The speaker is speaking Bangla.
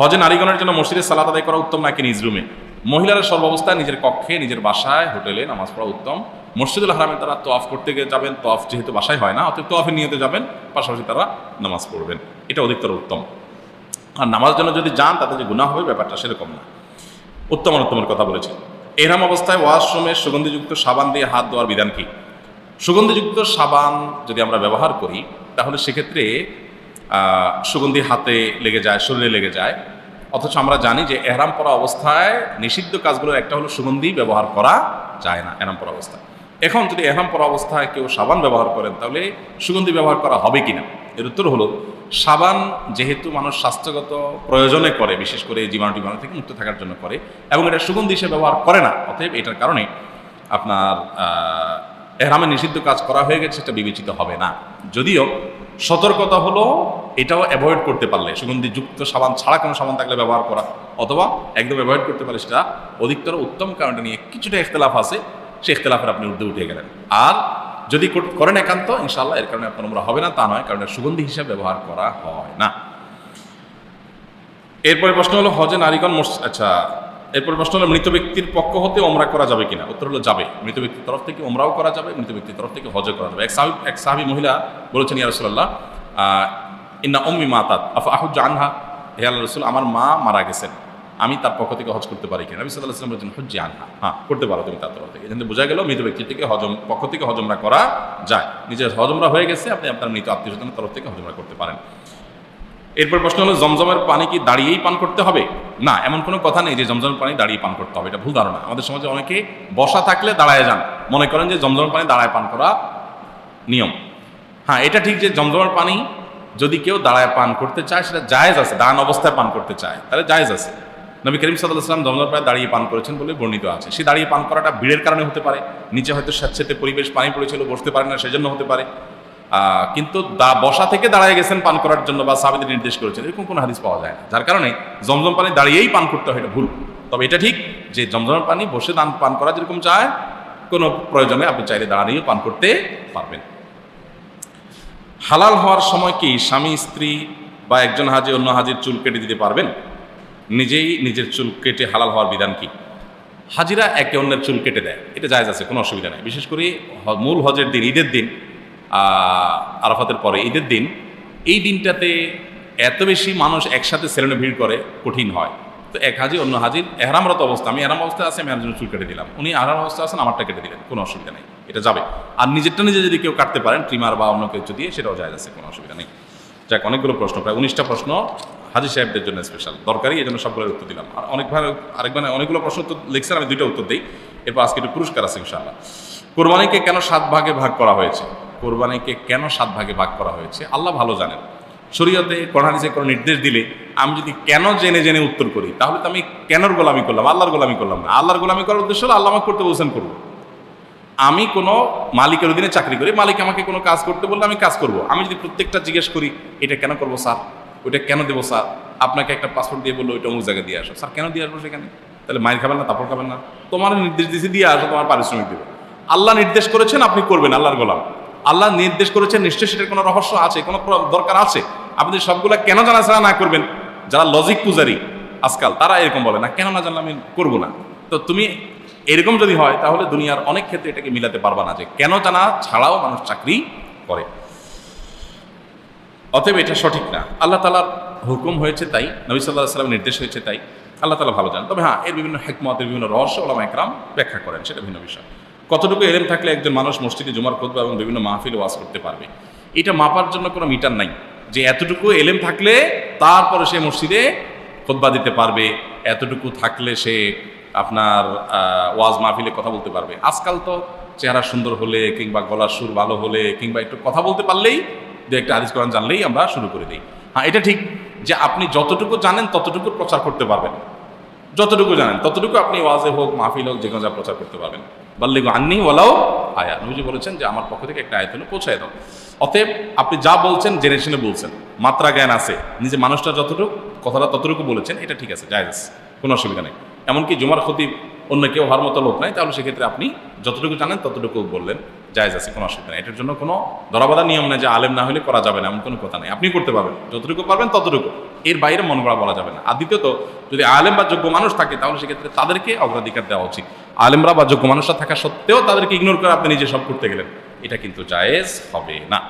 হজে নারীগণের জন্য মসজিদে সালাত আদায় করা উত্তম নাকি নিজ রুমে? মহিলারা সর্বাবস্থায় নিজের কক্ষে, নিজের বাসায়, হোটেলে নামাজ পড়া উত্তম। মসজিদুল হারামে তারা তোয়াফ করতে গিয়ে যাবেন, তোয়াফ যেহেতু বাসায় হয় না, অতএব তোয়াফের নিয়তে যাবেন, পাশাপাশি তারা নামাজ পড়বেন। এটা অধিকতর উত্তম। আর নামাজের জন্য যদি যান, তাতে যে গুণা হবে, ব্যাপারটা সেরকম না। উত্তম অনুত্তমের কথা বলেছে। এরম অবস্থায় ওয়াশরুমে সুগন্ধিযুক্ত সাবান দিয়ে হাত ধোয়ার বিধান কি? সুগন্ধিযুক্ত সাবান যদি আমরা ব্যবহার করি, তাহলে সেক্ষেত্রে সুগন্ধি হাতে লেগে যায়, শরীরে লেগে যায়। অথচ আমরা জানি যে এহরাম পরা অবস্থায় নিষিদ্ধ কাজগুলোর একটা হলো সুগন্ধি ব্যবহার করা যায় না, এহরাম পরা অবস্থায়। এখন যদি এহরাম পরা অবস্থায় কেউ সাবান ব্যবহার করেন, তাহলে সুগন্ধি ব্যবহার করা হবে কিনা? এর উত্তর হলো, সাবান যেহেতু মানুষ স্বাস্থ্যগত প্রয়োজনে করে, বিশেষ করে জীবাণু টিবাণু থেকে মুক্ত থাকার জন্য করে, এবং এটা সুগন্ধি হিসেবে ব্যবহার করে না, অতএব এটার কারণে আপনার এহরামে নিষিদ্ধ কাজ করা হয়ে গেছে, সেটা বিবেচিত হবে না। যদিও সতর্কতা হলো এটাও অ্যাভয়েড করতে পারলে, সুগন্ধিযুক্ত সাবান ছাড়া কোনো সাবান থাকলে ব্যবহার করা, অথবা একদম অ্যাভয়েড করতে পারলে সেটা অধিকতর উত্তম কারণটা নিয়ে কিছুটা ইখতলাফ আছে সে ইখতলাফের আপনি উর্ধে উঠে গেলেন। আর যদি করেন একান্ত ইনশাল্লাহ এর কারণে আপনার নোংরা হবে না, তা নয়, কারণ সুগন্ধি হিসাবে ব্যবহার করা হয় না। এরপরে প্রশ্ন হলো, হজে নারীগণ আচ্ছা এরপরে প্রশ্ন হলো, মৃত ব্যক্তির পক্ষ হতে ওমরা করা যাবে কিনা? উত্তর হলো, যাবে। মৃত ব্যক্তির তরফ থেকে ওমরাও করা যাবে, মৃত ব্যক্তির তরফ থেকে হজও করা যাবে। এক সাহাবি এক সাহাবি মহিলা বলেছেন, ইয়া রসুল্লাহ ইন্না অম্মি মাতাত, আফা আহুজ আনহা? হে আল্লাহ রসুল, আমার মা মারা গেছেন। আমি তার পক্ষ থেকে হজ করতে পারি কিনা? নবী সাল্লাহ সাল্লাম বলছেন, হজ্জি আনহা। হ্যাঁ করতে পারো তুমি তার তরফ থেকে। থেকে বোঝা গেল, মৃত ব্যক্তি থেকে হজম, পক্ষ থেকে হজমরা করা যায়। নিজের হজমরা হয়ে গেছে, আপনি আপনার মৃত আত্মীয় স্বজনের তরফ থেকে হজমরা করতে পারেন। এরপর প্রশ্ন হলো, জমজমের পানি কি দাঁড়িয়েই পান করতে হবে? না, এমন কোনো কথা নেই যে জমজমের পানি দাঁড়িয়ে পান করতে হবে, এটা ভুল ধারণা। আমাদের সমাজে অনেকে বসা থাকলে দাঁড়ায় যান। মনে করেন যে জমজমের পানি দাঁড়ায় পান করা নিয়ম। হ্যাঁ এটা ঠিক যে জমজমের পানি যদি কেউ দাঁড়ায় পান করতে চায়, সেটা জায়েজ আছে দান অবস্থায় পান করতে চায়, তাহলে জায়েজ আছে। নবী করিম সাল্লাহ সাল্লাম জমজমের পানি দাঁড়িয়ে পান করেছেন বলে বর্ণিত আছে। সে দাঁড়িয়ে পান করাটা ভিড়ের কারণে হতে পারে, নিচে হয়তো স্যাঁতস্যাঁতে পরিবেশ পানি পড়েছিল, বসতে পারে না, সেজন্য হতে পারে। কিন্তু দা বসা থেকে দাঁড়ায় গেছেন পান করার জন্য বা সাবিদের নির্দেশ করেছেন, এরকম কোনো হাদিস পাওয়া যায় না। যার কারণে জমজম পানি দাঁড়িয়েই পান করতে হয় এটা ভুল। তবে এটা ঠিক যে জমজমের পানি বসে দান পান করা যেরকম চায়, কোনো প্রয়োজনে আপনি চাইলে দাঁড়িয়েও পান করতে পারবেন। হালাল হওয়ার সময় কি স্বামী, স্ত্রী বা একজন হাজি, অন্য হাজির চুল কেটে দিতে পারবেন? নিজেই নিজের চুল কেটে হালাল হওয়ার বিধান কি? হাজিরা একে অন্যের চুল কেটে দেয়, এটা জায়জ আছে, কোনো অসুবিধা নেই। বিশেষ করে মূল হজের দিন, ঈদের দিন আরাফাতের পরে, ঈদের দিন, এই দিনটাতে এত বেশি মানুষ একসাথে সেলেনে ভিড় করে, কঠিন হয়। তো এক হাজি অন্য হাজির, এহরামরত অবস্থা, আমি এহরাম অবস্থায় আছি, আমি একজন চুল কেটে দিলাম। উনি আহরাম অবস্থায় আছেন, আমারটা কেটে দিলেন, কোনো অসুবিধা নেই, এটা যাবে। আর নিজেরটা নিজে যদি কেউ কাটতে পারেন ট্রিমার বা অন্য কিছু দিয়ে সেটাও যায় আছে, কোনো অসুবিধা নেই। যাক, অনেকগুলো প্রশ্ন, প্রায় উনিশটা প্রশ্ন হাজি সাহেবদের জন্য স্পেশাল দরকারি, এই জন্য সবগুলোর উত্তর দিলাম। আর অনেকবার আরেকবার অনেকগুলো প্রশ্ন তো লিখছেন, আমি দুইটা উত্তর দিই। এরপর আজকে একটু পুরস্কার আছে, ইনশাআল্লাহ। কোরবানিকে কেন সাত ভাগে ভাগ করা হয়েছে? কোরবানিকে কেন সাত ভাগে ভাগ করা হয়েছে? আল্লাহ ভালো জানেন। শরীয়তে কোরআনিসে কোনো নির্দেশ দিলে আমি যদি কেন জেনে জেনে উত্তর করি, তাহলে তো আমি কেনর গোলামি করলাম, আল্লাহর গোলামি করলাম না। আল্লাহর গোলামি করার উদ্দেশ্য হলো আল্লাহ আমাকে করতে বলছেন, করব। আমি কোনো মালিকের অধীনে চাকরি করি, মালিক আমাকে কোনো কাজ করতে বললে আমি কাজ করব। আমি যদি প্রত্যেকটা জিজ্ঞেস করি, এটা কেন করব স্যার? ওইটা কেন দেবো স্যার? আপনাকে একটা পাসপোর্ট দিয়ে বলল, ওইটা অমুক জায়গায় দিয়ে আসো। স্যার, কেন দিয়ে আসব সেখানে? তাহলে মায়ের খাবেন না, তারপর খাবেন না? তোমার নির্দেশ দিয়েছে দিয়ে আসো, তোমার পারিশ্রমিক দেবে। আল্লাহ নির্দেশ করেছেন, আপনি করবেন, আল্লাহর গোলাম। আল্লাহ নির্দেশ করেছেন, নিশ্চয়ই সেটার কোনো রহস্য আছে, কোনো দরকার আছে। আপনি সবগুলা কেন জানা ছাড়া না করবেন? যারা লজিক পূজারি আজকাল, তারা এরকম বলে, না, কেন না জানলে আমি করব না? তো তুমি এরকম যদি হয়, তাহলে দুনিয়ার অনেক ক্ষেত্রে এটাকে মিলাতে পারবা না যে, কেন জানা ছাড়াও মানুষ চাকরি করে। অতএব এটা সঠিক না। আল্লাহ তালার হুকুম হয়েছে তাই, নবী সাল্লাহ সাল্লাম নির্দেশ হয়েছে তাই। আল্লাহ তালা ভালো জানেন। তবে হ্যাঁ এর বিভিন্ন হেকমতের বিভিন্ন রহস্য ওলামা একরাম ব্যাখ্যা করেন, সেটা ভিন্ন বিষয়। কতটুকু এলেম থাকলে একজন মানুষ মসজিদে জুমার খুতবা এবং বিভিন্ন মাহফিলে ওয়াজ করতে পারবে? এটা মাপার জন্য কোনো মিটার নাই। যে এতটুকু এলেম থাকলে তারপরে সে মসজিদে খোদবা দিতে পারবে, এতটুকু থাকলে সে আপনার ওয়াজ মাহফিলে কথা বলতে পারবে। আজকাল তো চেহারা সুন্দর হলে কিংবা গলার সুর ভালো হলে কিংবা একটু কথা বলতে পারলেই দু একটা আদিস কোরআন জানলেই আমরা শুরু করে দিই। হ্যাঁ এটা ঠিক যে আপনি যতটুকু জানেন ততটুকু প্রচার করতে পারবেন। যতটুকু জানেন, ততটুকু আপনি ওয়াজে হোক, মাহফিল হোক, যে কোনো যা প্রচার করতে পারবেন। বাল্লিগো আননি ওলাও আয়া। নবীজি বলেছেন যে, আমার পক্ষ থেকে একটা আয়াত হলো পৌঁছায় দাও। অতএব আপনি যা বলছেন, জেনে শুনে বলছেন। মাত্রা জ্ঞান আছে। নিজে মানুষটা যতটুকু, কথাটা ততটুকু বলেছেন, এটা ঠিক আছে, জায়েজ। কোনো অসুবিধা নেই। এমনকি জুমার খতিব অন্য কেউ হওয়ার মতো লোক নাই, তাহলে সেক্ষেত্রে আপনি যতটুকু জানেন, ততটুকু বললেন, জায়েজ আছে, কোনো অসুবিধা নেই। এটার জন্য কোনো ধরাবাধা নিয়ম নেই যে, আলেম না হলে করা যাবে না, এমন কোনো কথা নেই। আপনি করতে পারবেন। যতটুকু পারবেন, ততটুকু। এর বাইরে মন গড়া বলা যাবে না। আর দ্বিতীয়ত, যদি আলেম বা যোগ্য মানুষ থাকে, তাহলে সেক্ষেত্রে তাদেরকে অগ্রাধিকার দেওয়া উচিত। আলেমরা বা যোগ্য মানুষরা থাকা সত্ত্বেও তাদেরকে ইগনোর করে আপনি নিজে সব করতে গেলেন। এটা কিন্তু জায়েজ হবে না।